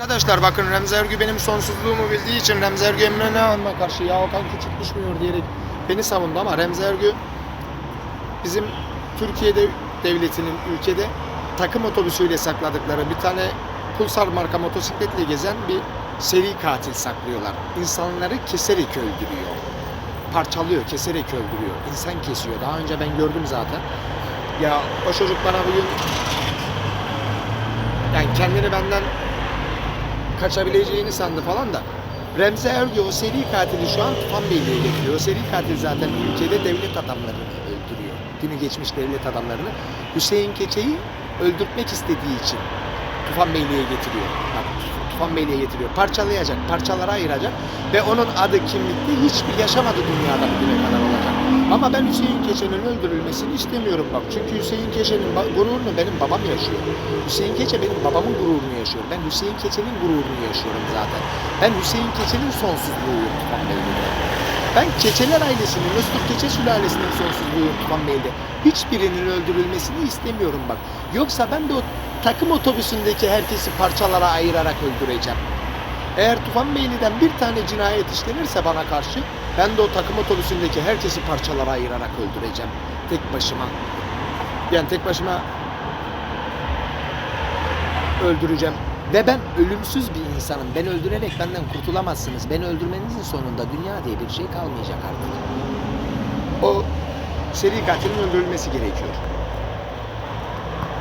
Arkadaşlar bakın Remzi Ergü benim sonsuzluğumu bildiği için Remzi Ergü Emre Hanım'a karşı ya Okan küçük düşmüyor diyerek beni savundu ama Remzi Ergü bizim Türkiye'de devletinin ülkede takım otobüsüyle sakladıkları bir tane Pulsar marka motosikletle gezen bir seri katil saklıyorlar. İnsanları keserek öldürüyor. Parçalıyor, keserek öldürüyor. İnsan kesiyor. Daha önce ben gördüm zaten. Ya o çocuk bana bugün yani kendini benden kaçabileceğini sandı falan da Remzi Ergü o seri katili şu an Tufan Beyliğe getiriyor. O seri katil zaten ülkede devlet adamlarını öldürüyor. Günü geçmiş devlet adamlarını. Hüseyin Keçe'yi öldürtmek istediği için Tufan Beyliğe getiriyor. Tufan Beyliğe getiriyor. Parçalayacak, parçalara ayıracak ve onun adı kimlikte hiçbir yaşamadı dünyada bugüne kadar. Ama ben Hüseyin Keçe'nin öldürülmesini istemiyorum bak. Çünkü Hüseyin Keçe'nin gururunu benim babam yaşıyor. Hüseyin Keçe benim babamın gururunu yaşıyor. Ben Hüseyin Keçe'nin gururunu yaşıyorum zaten. Ben Hüseyin Keçe'nin sonsuzluğuyum Tufan Beyli'de. Ben Keçeler ailesinin, Öztürk Keçe sülalesinin sonsuzluğuyum Tufan Bey'de. Hiçbirinin öldürülmesini istemiyorum bak. Yoksa ben de o takım otobüsündeki herkesi parçalara ayırarak öldüreceğim. Eğer Tufan Beyli'den bir tane cinayet işlenirse bana karşı ben de o takım otobüsündeki herkesi parçalara ayırarak öldüreceğim. Tek başıma. Yani tek başıma öldüreceğim. Ve ben ölümsüz bir insanım. Ben öldürerek benden kurtulamazsınız. Beni öldürmenizin sonunda dünya diye bir şey kalmayacak artık. O seri katilin öldürülmesi gerekiyor.